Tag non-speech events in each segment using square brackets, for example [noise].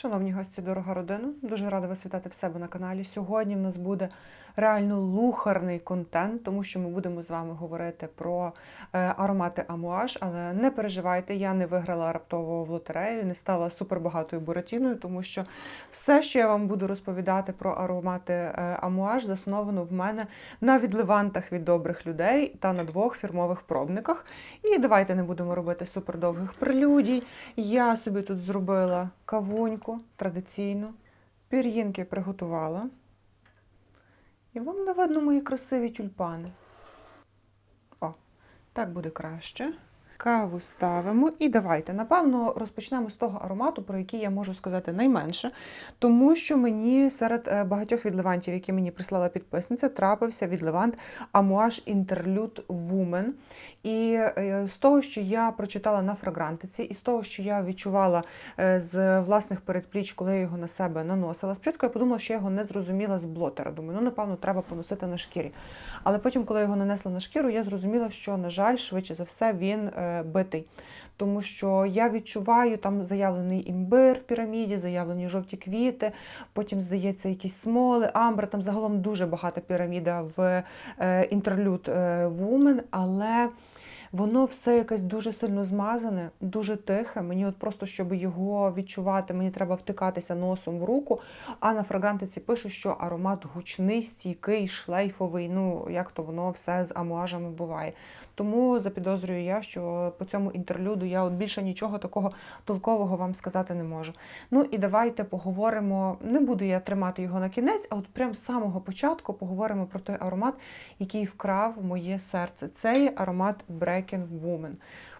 Шановні гості, дорога родина, дуже рада вас вітати в себе на каналі. Сьогодні в нас буде реально лухарний контент, тому що ми будемо з вами говорити про е, аромати Амуаж. Але не переживайте, я не виграла раптово в лотерею, не стала супербагатою буратіною, тому що все, що я вам буду розповідати про аромати е, Амуаж, засновано в мене на відливантах від добрих людей та на двох фірмових пробниках. І давайте не будемо робити супердовгих прелюдій. Я собі тут зробила кавуньку традиційно, пір'їнки приготувала. І вам не видно мої красиві тюльпани. О, так буде краще. Каву ставимо і давайте. Напевно, розпочнемо з того аромату, про який я можу сказати найменше, тому що мені серед е, багатьох відливантів, які мені прислала підписниця, трапився відливант Amouage Interlude Woman. І е, з того, що я прочитала на фрагрантиці, і з того, що я відчувала е, з власних передпліч, коли я його на себе наносила, спочатку я подумала, що я його не зрозуміла з блотера. Думаю, ну напевно, треба поносити на шкірі. Але потім, коли я його нанесла на шкіру, я зрозуміла, що, на жаль, швидше за все, він битий. Тому що я відчуваю там заявлений імбир в піраміді, заявлені жовті квіти, потім, здається, якісь смоли, амбр, там загалом дуже багата піраміда в е, інтерлюд Woman, але воно все якесь дуже сильно змазане, дуже тихе. Мені от просто, щоб його відчувати, мені треба втикатися носом в руку. А на фрагрантиці пише, що аромат гучний, стійкий, шлейфовий. Ну, як то воно все з амуажами буває. Тому запідозрюю я, що по цьому інтерлюду я от більше нічого такого толкового вам сказати не можу. Ну і давайте поговоримо. Не буду я тримати його на кінець, а от прямо з самого початку поговоримо про той аромат, який вкрав моє серце. Це є аромат Breaking Woman.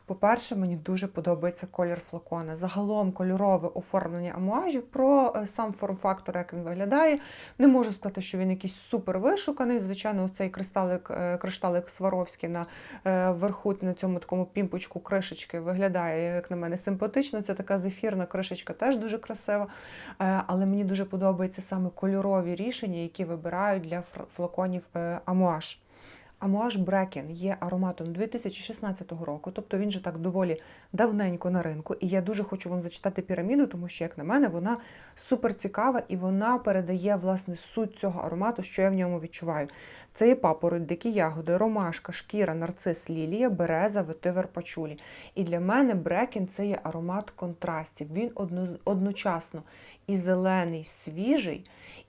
По-перше, мені дуже подобається колір флакона. Загалом кольорове оформлення амуажів. Про е, сам форм-фактор, як він виглядає. Не можу сказати, що він якийсь супер вишуканий. Звичайно, цей кристалик, е, кришталик Сваровський на е, верху на цьому такому пімпочку кришечки виглядає, як на мене, симпатично. Це така зефірна кришечка, теж дуже красива. Але мені дуже подобаються саме кольорові рішення, які вибирають для флаконів амуаж. Амуаж Брекен є ароматом 2016 року, тобто він же так доволі давненько на ринку. І я дуже хочу вам зачитати піраміду, тому що, як на мене, вона супер цікава і вона передає власне суть цього аромату, що я в ньому відчуваю. Це є папороть, дикі ягоди, ромашка, шкіра, нарцис, лілія, береза, ветивер, пачулі. І для мене Брекен це є аромат контрастів. Він одно, одночасно і зелений, свіжий,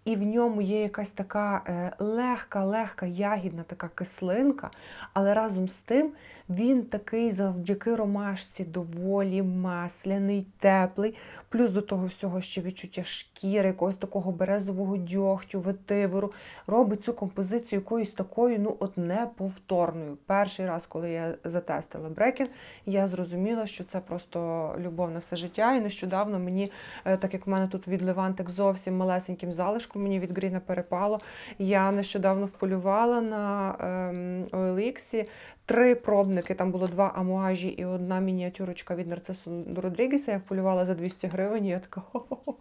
і в ньому є якась така е, легка, легка ягідна така кислинка, але разом з тим він такий завдяки ромашці доволі масляний, теплий. Плюс до того всього ще відчуття шкіри, якогось такого березового дьогтю, ветиверу. Робить цю композицію якоюсь такою, ну от неповторною. Перший раз, коли я затестила брекін, я зрозуміла, що це просто любов на все життя. І нещодавно мені, е, так як в мене тут від Левантик зовсім малесеньким залишком, мені від Гріна перепало. Я нещодавно вполювала на ем, OLX три пробники. Там було два амуажі і одна мініатюрочка від Нарцису Родрігеса. Я вполювала за 200 гривень. І я така хо-хо-хо.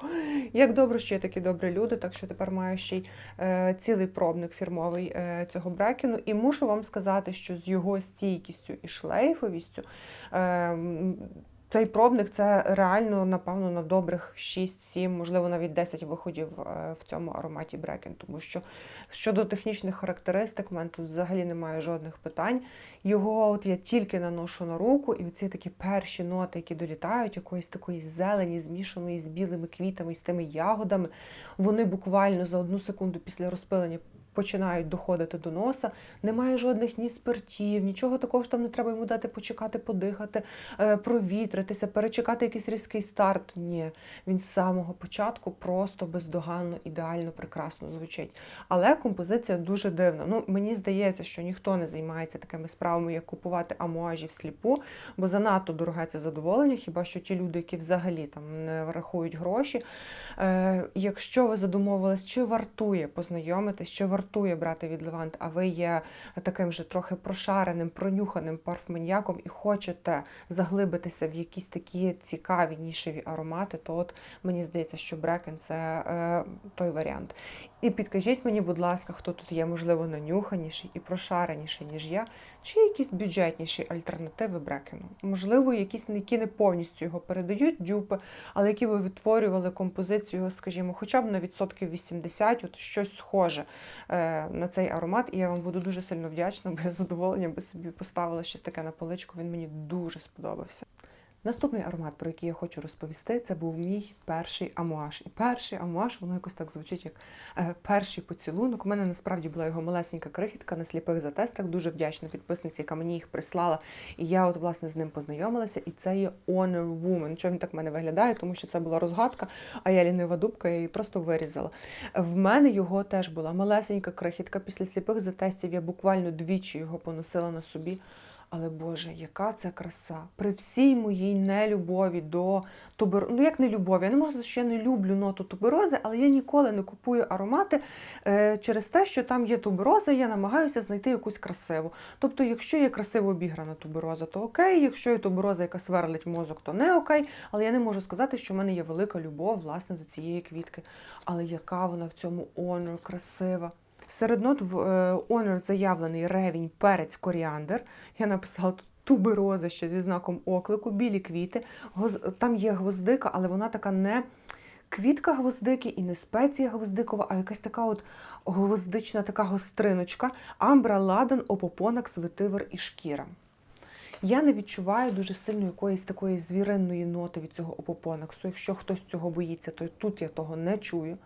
Як добре, що є такі добрі люди, так що тепер маю ще й е, цілий пробник фірмовий е, цього брекену. І мушу вам сказати, що з його стійкістю і шлейфовістю. Е, цей пробник це реально, напевно, на добрих 6-7, можливо, навіть 10 виходів е, в цьому ароматі Брекен. Тому що щодо технічних характеристик, в мене тут взагалі немає жодних питань. Його от я тільки наношу на руку, і оці такі перші ноти, які долітають, якоїсь такої зелені, змішаної з білими квітами, з тими ягодами, вони буквально за одну секунду після розпилення починають доходити до носа. Немає жодних ні спиртів, нічого такого ж там не треба йому дати почекати, подихати, е, провітритися, перечекати якийсь різкий старт. Ні, він з самого початку просто бездоганно, ідеально, прекрасно звучить. Але композиція дуже дивна. Ну, мені здається, що ніхто не займається такими справами, як купувати амуажі всліпу, бо занадто дороге це задоволення, хіба що ті люди, які взагалі там не рахують гроші. Е, якщо ви задумовились, чи вартує познайомитись, чи вартує стартує брати від Левант, а ви є таким же трохи прошареним, пронюханим парфманьяком і хочете заглибитися в якісь такі цікаві нішеві аромати, то от мені здається, що Брекен це е, той варіант. І підкажіть мені, будь ласка, хто тут є, можливо, нанюханіший і прошареніший, ніж я, чи якісь бюджетніші альтернативи Брекену? Можливо, якісь які не повністю його передають дюпи, але які ви відтворювали композицію, скажімо, хоча б на відсотків 80, от щось схоже е, на цей аромат. І я вам буду дуже сильно вдячна, бо я з би собі поставила щось таке на поличку. Він мені дуже сподобався. Наступний аромат, про який я хочу розповісти, це був мій перший амуаш. І перший амуаш, воно якось так звучить, як е, перший поцілунок. У мене насправді була його малесенька крихітка на сліпих затестах. Дуже вдячна підписниці, яка мені їх прислала. І я от власне з ним познайомилася. І це є Honor Woman. Чого він так в мене виглядає? Тому що це була розгадка, а я лінива дубка, я її просто вирізала. В мене його теж була малесенька крихітка. Після сліпих затестів я буквально двічі його поносила на собі. Але Боже, яка це краса! При всій моїй нелюбові до туберози, ну як не любові, я не можу що я не люблю ноту туберози, але я ніколи не купую аромати е, через те, що там є тубероза, я намагаюся знайти якусь красиву. Тобто, якщо є красиво обіграна тубероза, то окей, якщо є тубероза, яка сверлить мозок, то не окей. Але я не можу сказати, що в мене є велика любов власне до цієї квітки. Але яка вона в цьому онор красива. Серед нот в е, Honor заявлений ревінь, перець, коріандр. Я написала тут тубероза ще зі знаком оклику, білі квіти. Там є гвоздика, але вона така не квітка гвоздики і не спеція гвоздикова, а якась така от гвоздична така гостриночка. Амбра, ладан, опопонакс, ветивер і шкіра. Я не відчуваю дуже сильно якоїсь такої звіринної ноти від цього опопонаксу. Якщо хтось цього боїться, то тут я того не чую.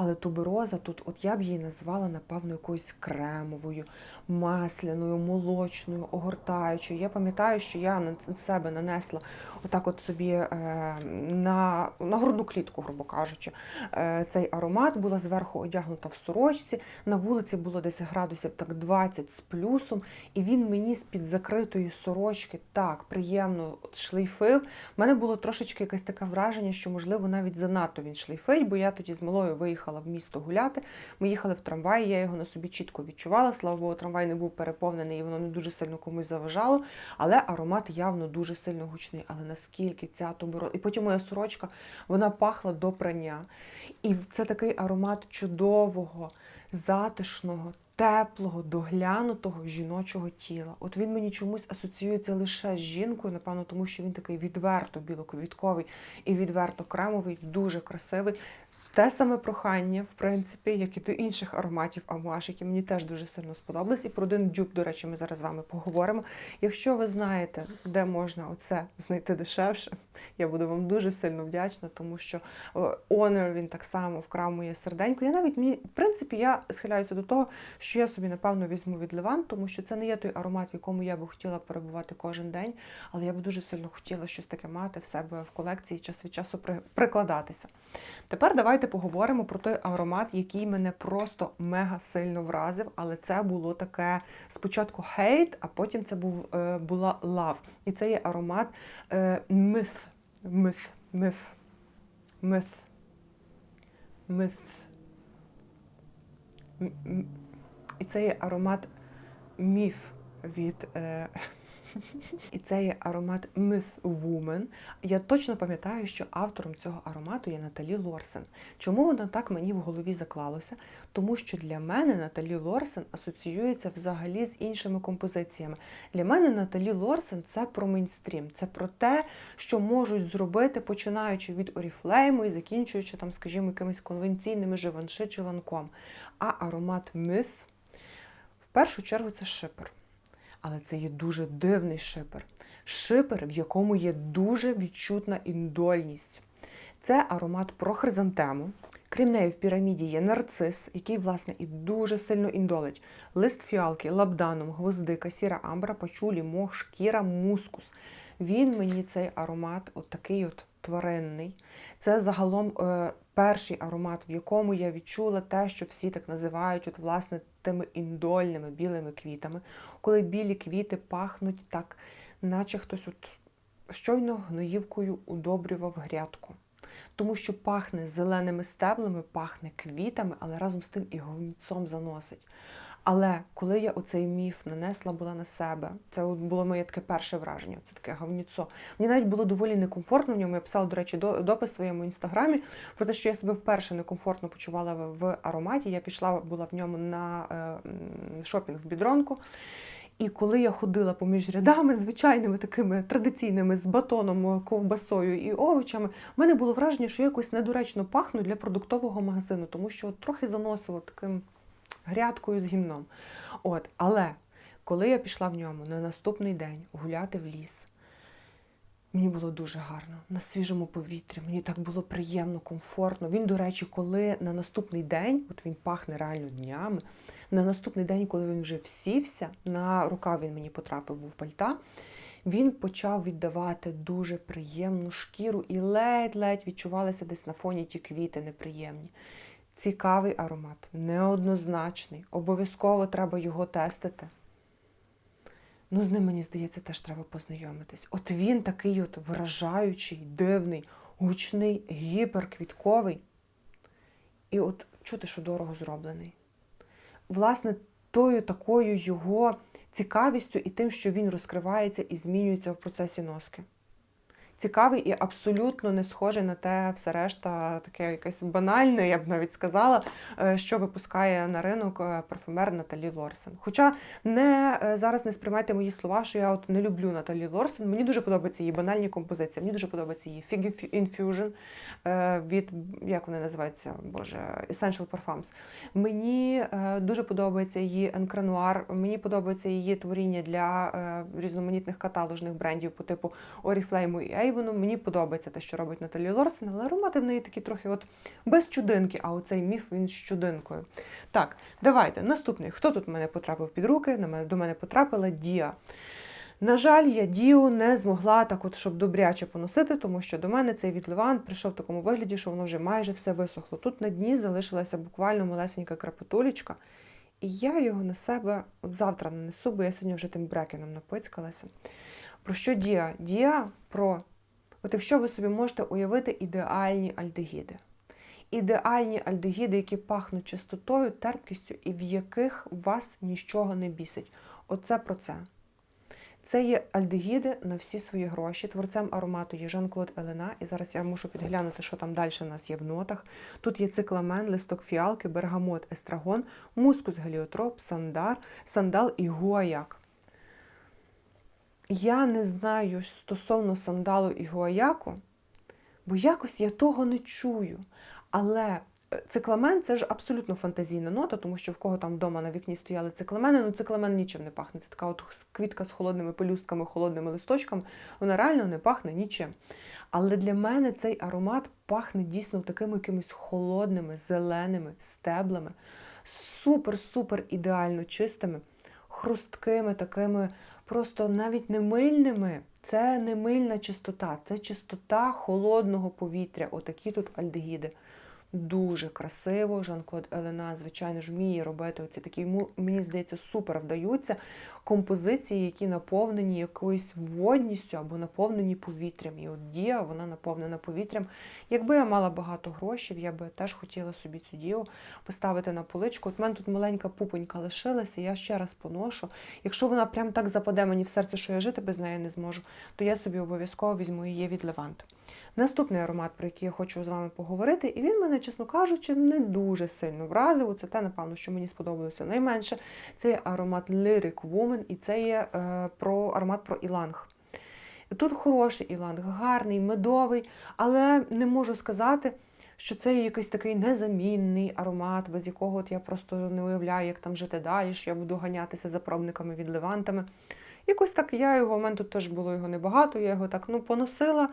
Але тубероза тут, от я б її назвала, напевно, якоюсь кремовою, масляною, молочною, огортаючою. Я пам'ятаю, що я на себе нанесла отак от собі е, на, на грудну клітку, грубо кажучи, е, цей аромат, була зверху одягнута в сорочці. На вулиці було десь градусів так 20 з плюсом, і він мені з-під закритої сорочки так приємно шлейфив. У мене було трошечки якесь таке враження, що, можливо, навіть занадто він шлейфить, бо я тоді з малою виїхала в місто гуляти. Ми їхали в трамваї, я його на собі чітко відчувала. Слава Богу, трамвай не був переповнений і воно не дуже сильно комусь заважало. Але аромат явно дуже сильно гучний. Але наскільки ця тубероза... І потім моя сорочка, вона пахла до прання. І це такий аромат чудового, затишного, теплого, доглянутого жіночого тіла. От він мені чомусь асоціюється лише з жінкою, напевно, тому що він такий відверто білоквітковий і відверто кремовий, дуже красивий. Те саме прохання, в принципі, як і до інших ароматів амуаш, які мені теж дуже сильно сподобались. І про один дюб, до речі, ми зараз з вами поговоримо. Якщо ви знаєте, де можна оце знайти дешевше, я буду вам дуже сильно вдячна, тому що е, Honor він так само вкрав моє серденько. Я навіть мені, в принципі, я схиляюся до того, що я собі напевно візьму від Леван, тому що це не є той аромат, в якому я би хотіла перебувати кожен день, але я би дуже сильно хотіла щось таке мати в себе в колекції, час від часу прикладатися. Тепер давайте поговоримо про той аромат, який мене просто мега сильно вразив, але це було таке спочатку хейт, а потім це був, е, була лав. І це є аромат миф. Миф. Миф. Миф. Миф. І це є аромат міф від. Е, і це є аромат Myth Woman. Я точно пам'ятаю, що автором цього аромату є Наталі Лорсен. Чому воно так мені в голові заклалося? Тому що для мене Наталі Лорсен асоціюється взагалі з іншими композиціями. Для мене Наталі Лорсен це про мейнстрім, це про те, що можуть зробити, починаючи від Oriflame і закінчуючи там, скажімо, якимись конвенційними живанши чи ланком. А аромат Myth в першу чергу це шипер. Але це є дуже дивний шипер. Шипер, в якому є дуже відчутна індольність. Це аромат про хризантему. Крім неї, в піраміді є нарцис, який, власне, і дуже сильно індолить. Лист фіалки, лабданум, гвоздика, сіра амбра, пачулі, мох, шкіра, мускус. Він мені цей аромат, от такий от тваринний. Це загалом е, перший аромат, в якому я відчула те, що всі так називають, от, власне, тими індольними білими квітами, коли білі квіти пахнуть так, наче хтось от щойно гноївкою удобрював грядку. тому що пахне зеленими стеблами, пахне квітами, але разом з тим і говніцом заносить. Але коли я оцей міф нанесла була на себе, це було моє таке перше враження, це таке говніцо. Мені навіть було доволі некомфортно в ньому. Я писала, до речі, до- допис в своєму інстаграмі про те, що я себе вперше некомфортно почувала в, ароматі. Я пішла, була в ньому на е, шопінг в бідронку. І коли я ходила поміж рядами, звичайними такими традиційними з батоном, ковбасою і овочами, в мене було враження, що якось недоречно пахну для продуктового магазину, тому що трохи заносило таким грядкою з гімном. От, але коли я пішла в ньому на наступний день гуляти в ліс, мені було дуже гарно на свіжому повітрі. Мені так було приємно, комфортно. Він, до речі, коли на наступний день, от він пахне реально днями. На наступний день, коли він вже всівся, на рукав він мені потрапив був пальта. Він почав віддавати дуже приємну шкіру і ледь-ледь відчувалися десь на фоні ті квіти неприємні. Цікавий аромат, неоднозначний. Обов'язково треба його тестити. Ну, з ним, мені здається, теж треба познайомитись. От він такий от вражаючий, дивний, гучний, гіперквітковий. І от чути, що дорого зроблений. Власне, тою такою його цікавістю і тим, що він розкривається і змінюється в процесі носки. Цікавий і абсолютно не схожий на те все решта, таке якесь банальне, я б навіть сказала, е, що випускає на ринок е, парфюмер Наталі Лорсен. Хоча не е, зараз не сприймайте мої слова, що я от не люблю Наталі Лорсен. Мені дуже подобаються її банальні композиції. Мені дуже подобається її Fig Infusion від як вони називаються, боже, Essential Parfums. Мені дуже подобається її Енкрануар. Мені подобається її творіння для різноманітних каталожних брендів по типу Oriflame і Avon. Мені подобається те, що робить Наталі Лорсен, але аромати в неї такі трохи от без чудинки, а оцей міф він з чудинкою. Так, давайте. Наступний. Хто тут мене потрапив під руки? До мене потрапила Діа. На жаль, я дію не змогла так, от, щоб добряче поносити, тому що до мене цей відливан прийшов в такому вигляді, що воно вже майже все висохло. Тут на дні залишилася буквально малесенька крапотулечка, і я його на себе от завтра нанесу, бо я сьогодні вже тим брекеном напицькалася. Про що дія? Дія про, от якщо ви собі можете уявити ідеальні альдегіди. Ідеальні альдегіди, які пахнуть чистотою, терпкістю і в яких вас нічого не бісить. Оце про це. Це є альдегіди на всі свої гроші. Творцем аромату є Жан-Клод Елена. І зараз я мушу підглянути, що там далі у нас є в нотах. Тут є цикламен, листок фіалки, бергамот, естрагон, мускус, геліотроп, сандар, сандал і гуаяк. Я не знаю стосовно сандалу і гуаяку, бо якось я того не чую. Але е, цикламен це ж абсолютно фантазійна нота, тому що в кого там вдома на вікні стояли цикламени, ну цикламен нічим не пахне. Це така от квітка з холодними пелюстками, холодними листочками, вона реально не пахне нічим. Але для мене цей аромат пахне дійсно такими якимись холодними, зеленими стеблами, супер-супер ідеально чистими, хрусткими, такими просто навіть не мильними. Це не мильна чистота, це чистота холодного повітря. Отакі тут альдегіди. Дуже красиво. Жан-Клод Елена, звичайно ж, вміє робити оці такі, мені здається, супер вдаються композиції, які наповнені якоюсь водністю або наповнені повітрям. І от дія, вона наповнена повітрям. Якби я мала багато грошей, я би теж хотіла собі цю дію поставити на поличку. От в мене тут маленька пупонька лишилася, я ще раз поношу. Якщо вона прям так западе мені в серце, що я жити без неї не зможу, то я собі обов'язково візьму її від Левант. Наступний аромат, про який я хочу з вами поговорити, і він мене, чесно кажучи, не дуже сильно вразив. Це те, напевно, що мені сподобалося найменше. Це є аромат Lyric Woman, і це є е, про аромат про Іланг. Тут хороший іланг, гарний, медовий, але не можу сказати, що це якийсь такий незамінний аромат, без якого от я просто не уявляю, як там жити далі, що я буду ганятися за пробниками від левантами. Якось так я його, у мене тут теж було його небагато, я його так ну, поносила,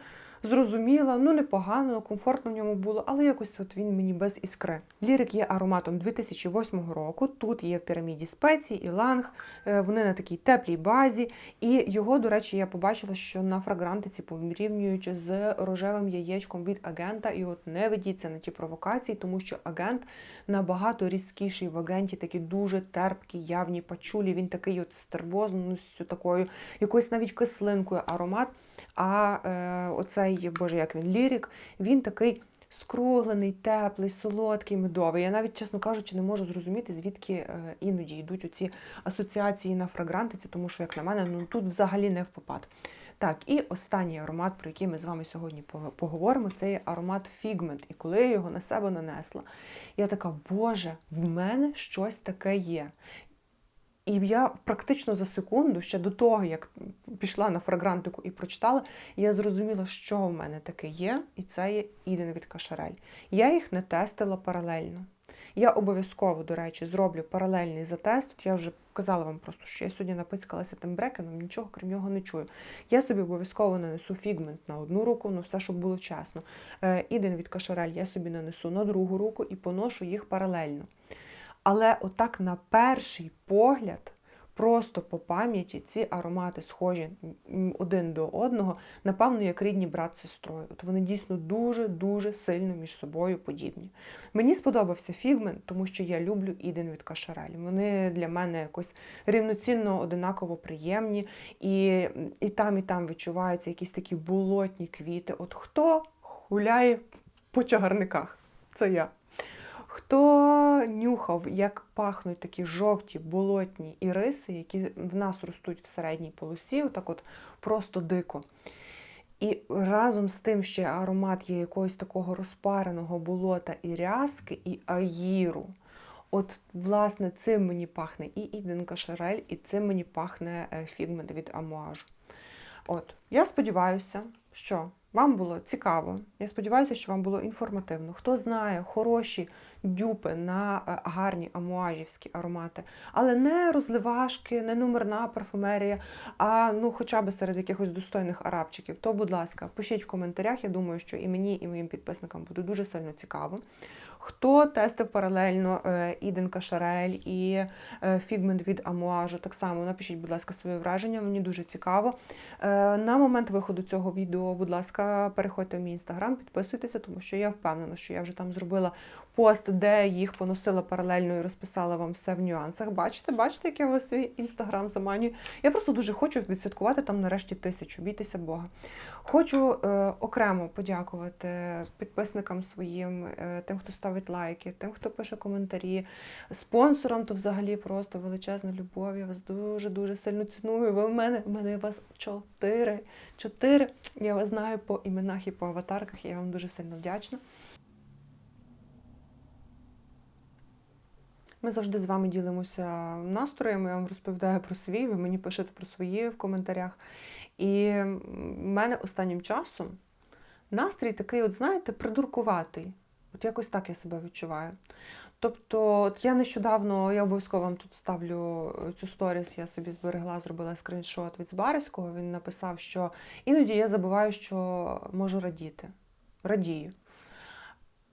зрозуміла, ну непогано, комфортно в ньому було, але якось от він мені без іскри. Лірик є ароматом 2008 року. Тут є в піраміді спецій, і ланг, вони на такій теплій базі. І його, до речі, я побачила, що на фрагрантиці порівнюють з рожевим яєчком від агента. І от не ведіться на ті провокації, тому що агент набагато різкіший в агенті, такі дуже терпкі, явні пачулі. Він такий от з такою, якоюсь навіть кислинкою аромат. А е, оцей, боже, як він, лірік, він такий скруглений, теплий, солодкий, медовий. Я навіть, чесно кажучи, не можу зрозуміти, звідки е, іноді йдуть оці асоціації на фрагрантиці, тому що, як на мене, ну тут взагалі не в попад. Так, і останній аромат, про який ми з вами сьогодні поговоримо, це є аромат Figment. І коли я його на себе нанесла, я така, боже, в мене щось таке є. І я практично за секунду, ще до того, як пішла на фрагрантику і прочитала, я зрозуміла, що в мене таке є, і це є Іден від Кашарель. Я їх не тестила паралельно. Я обов'язково, до речі, зроблю паралельний затест. Тут Я вже казала вам просто, що я сьогодні напицькалася тим брекеном, нічого крім нього не чую. Я собі обов'язково нанесу фігмент на одну руку, ну все, щоб було чесно. Е, Іден від Кашарель я собі нанесу на другу руку і поношу їх паралельно. Але отак на перший погляд, просто по пам'яті, ці аромати схожі один до одного, напевно, як рідні брат з сестрою. От вони дійсно дуже-дуже сильно між собою подібні. Мені сподобався фігмент, тому що я люблю Іден від Кашарелі. Вони для мене якось рівноцінно одинаково приємні, і, і там, і там відчуваються якісь такі болотні квіти. От хто гуляє по чагарниках? Це я. Хто нюхав, як пахнуть такі жовті болотні іриси, які в нас ростуть в середній полосі, отак от просто дико. І разом з тим ще аромат є якогось такого розпареного болота і рязки, і аїру. От, власне, цим мені пахне і Іден Кашарель, і цим мені пахне е, фігмент від Амуажу. От, я сподіваюся, що вам було цікаво. Я сподіваюся, що вам було інформативно. Хто знає хороші дюпи на е, гарні амуажівські аромати, але не розливашки, не номерна парфумерія, а ну хоча б серед якихось достойних арабчиків, то, будь ласка, пишіть в коментарях. Я думаю, що і мені, і моїм підписникам буде дуже сильно цікаво. Хто тестив паралельно е, Іден Кашарель і фігмент від Амуажу, так само напишіть, будь ласка, свої враження, мені дуже цікаво. Е, На момент виходу цього відео, будь ласка, переходьте в мій інстаграм, підписуйтеся, тому що я впевнена, що я вже там зробила пост, де їх поносила паралельно і розписала вам все в нюансах. Бачите, бачите, як я вас свій інстаграм заманюю. Я просто дуже хочу відсвяткувати там нарешті тисячу. Бійтеся Бога. Хочу е, окремо подякувати підписникам своїм, тим, хто ставить лайки, тим, хто пише коментарі, спонсорам, то взагалі просто величезна любов. Я вас дуже дуже сильно ціную. Ви в мене, в мене вас чотири. Чотири. Я вас знаю по іменах і по аватарках. Я вам дуже сильно вдячна. Ми завжди з вами ділимося настроями. Я вам розповідаю про свій, ви мені пишете про свої в коментарях. І в мене останнім часом настрій такий, от знаєте, придуркуватий. От якось так я себе відчуваю. Тобто, от я нещодавно, я обов'язково вам тут ставлю цю сторіс, я собі зберегла, зробила скріншот від Збариського. Він написав, що іноді я забуваю, що можу радіти. Радію.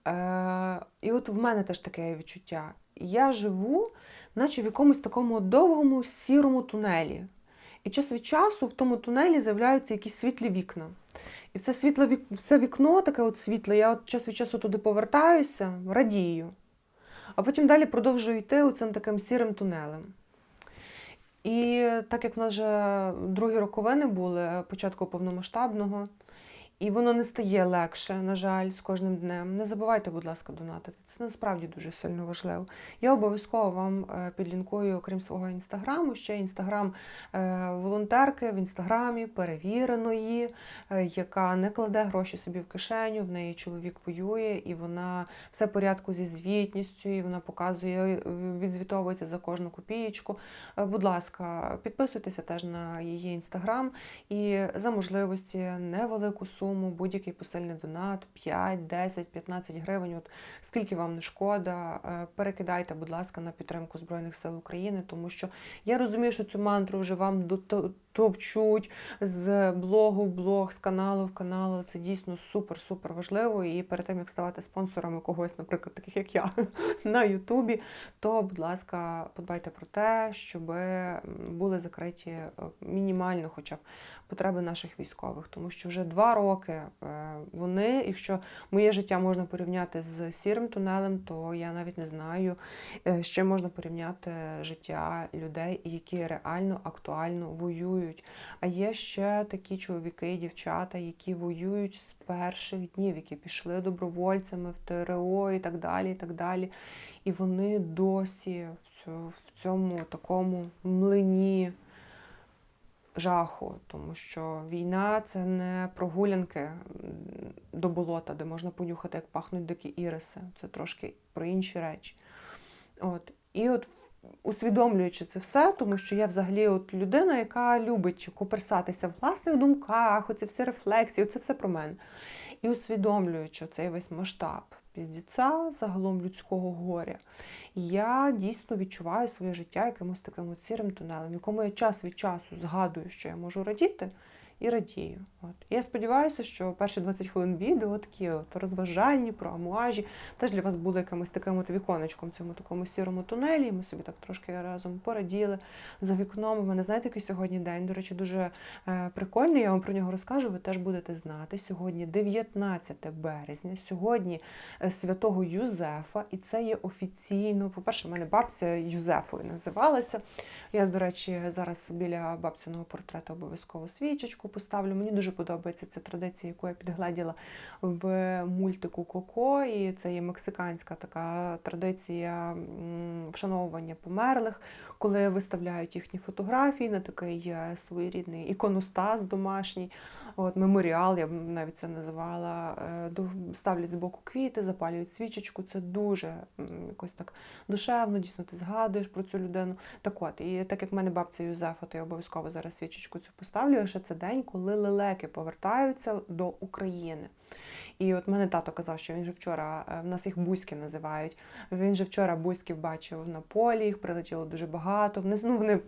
Е, і от в мене теж таке відчуття. Я живу, наче в якомусь такому довгому сірому тунелі. І час від часу в тому тунелі з'являються якісь світлі вікна. І в це світле це вікно, таке от світле, я от час від часу туди повертаюся, радію. А потім далі продовжую йти оцим таким сірим тунелем. І так як в нас вже другі роковини були початку повномасштабного, і воно не стає легше, на жаль, з кожним днем. Не забувайте, будь ласка, донатити. Це насправді дуже сильно важливо. Я обов'язково вам е, підлінкую, окрім свого інстаграму, ще інстаграм е, волонтерки в інстаграмі, перевіреної, е, яка не кладе гроші собі в кишеню. В неї чоловік воює, і вона все в порядку зі звітністю, і вона показує, відзвітовується за кожну копієчку. Будь ласка, підписуйтеся теж на її інстаграм і за можливості невелику суму, будь-який посильний донат 5, 10, 15 гривень. От скільки вам не шкода, е, перекидайте, будь ласка, на підтримку Збройних сил України, тому що я розумію, що цю мантру вже вам дото- товчуть з блогу в блог, з каналу в канал. Це дійсно супер-супер важливо. І перед тим як ставати спонсорами когось, наприклад, таких як я [laughs] на Ютубі, то, будь ласка, подбайте про те, щоб були закриті е, мінімально, хоча б потреби наших військових, тому що вже два роки е, вони, якщо моє життя можна порівняти з сірим тунелем, то я навіть не знаю, е, з чим можна порівняти життя людей, які реально актуально воюють воюють. А є ще такі чоловіки і дівчата, які воюють з перших днів, які пішли добровольцями в ТРО і так далі. І так далі. І вони досі в цьо- в цьому такому млині жаху, тому що війна це не прогулянки до болота, де можна понюхати, як пахнуть дикі іриси. Це трошки про інші речі. От. І от усвідомлюючи це все, тому що я взагалі от людина, яка любить коперсатися в власних думках, оці всі рефлексії, це все про мене. І усвідомлюючи цей весь масштаб піздіця, загалом людського горя, я дійсно відчуваю своє життя якимось таким сірим тунелем, якому я час від часу згадую, що я можу радіти, і радію. От. І я сподіваюся, що перші 20 хвилин відео такі от розважальні про амуажі теж для вас були якимось таким от віконечком в цьому такому сірому тунелі. Ми собі так трошки разом пораділи за вікном. У мене знаєте, який сьогодні день. До речі, дуже е, прикольний. Я вам про нього розкажу. Ви теж будете знати. Сьогодні 19 березня. Сьогодні е, святого Юзефа, і це є офіційно. По-перше, в мене бабця Юзефою називалася. Я, до речі, зараз біля бабциного портрета обов'язково свічечку поставлю. Мені дуже подобається ця традиція, яку я підгледіла в мультику Коко. І це є мексиканська така традиція вшановування померлих, коли виставляють їхні фотографії на такий е, своєрідний іконостас домашній. От меморіал, я б навіть це називала. е, Ставлять збоку квіти, запалюють свічечку. Це дуже якось так душевно, дійсно ти згадуєш про цю людину. Так от, і так як в мене бабця Юзефа, то я обов'язково зараз свічечку цю поставлю. Ще це день, коли лелеки повертаються до України. І от мене тато казав, що він же вчора, е, в нас їх бузьки називають. Він же вчора бузьків бачив на полі, їх прилетіло дуже багато. Вони, ну, вони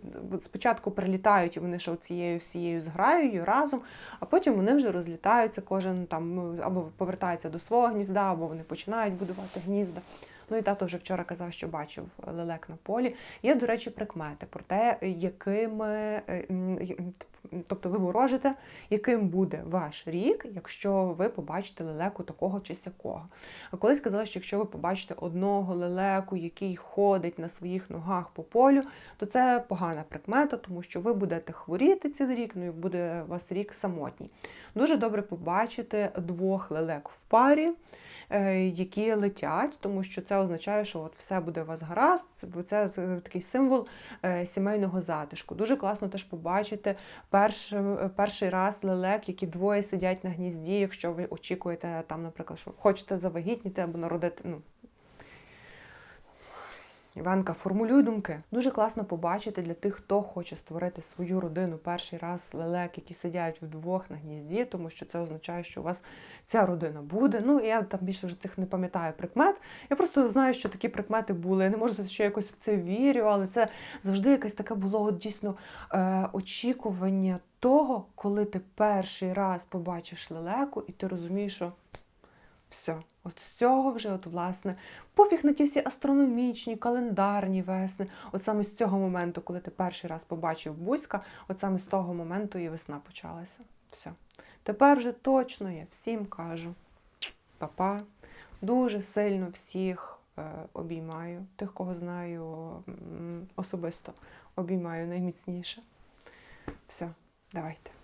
спочатку прилітають, вони ще цією всією зграєю разом, а потім вони вже розлітаються, кожен там ну, або повертається до свого гнізда, або вони починають будувати гнізда. Ну і тато вже вчора казав, що бачив лелек на полі. Є, до речі, прикмети про те, якими, е, тобто ви ворожите, яким буде ваш рік, якщо ви побачите лелеку такого чи сякого. А колись сказали, що якщо ви побачите одного лелеку, який ходить на своїх ногах по полю, то це погана прикмета, тому що ви будете хворіти цілий рік, ну і буде у вас рік самотній. Дуже добре побачити двох лелек в парі. Е, Які летять, тому що це означає, що от все буде у вас гаразд. Це, це такий символ е, сімейного затишку. Дуже класно теж побачити перший, перший раз лелек, які двоє сидять на гнізді, якщо ви очікуєте там, наприклад, що хочете завагітніти або народити. Ну, Іванка, формулюй думки. Дуже класно побачити для тих, хто хоче створити свою родину перший раз лелек, які сидять вдвох на гнізді, тому що це означає, що у вас ця родина буде. Ну, я там більше вже цих не пам'ятаю прикмет. Я просто знаю, що такі прикмети були. Я не можу що якось в це вірю, але це завжди якесь таке було от, дійсно е, очікування того, коли ти перший раз побачиш лелеку, і ти розумієш, що все. От з цього вже, от, власне, пофіг на ті всі астрономічні, календарні весни. От саме з цього моменту, коли ти перший раз побачив бузька, от саме з того моменту і весна почалася. Все. Тепер вже точно я всім кажу. Папа, дуже сильно всіх е, обіймаю. Тих, кого знаю особисто, обіймаю найміцніше. Все, давайте.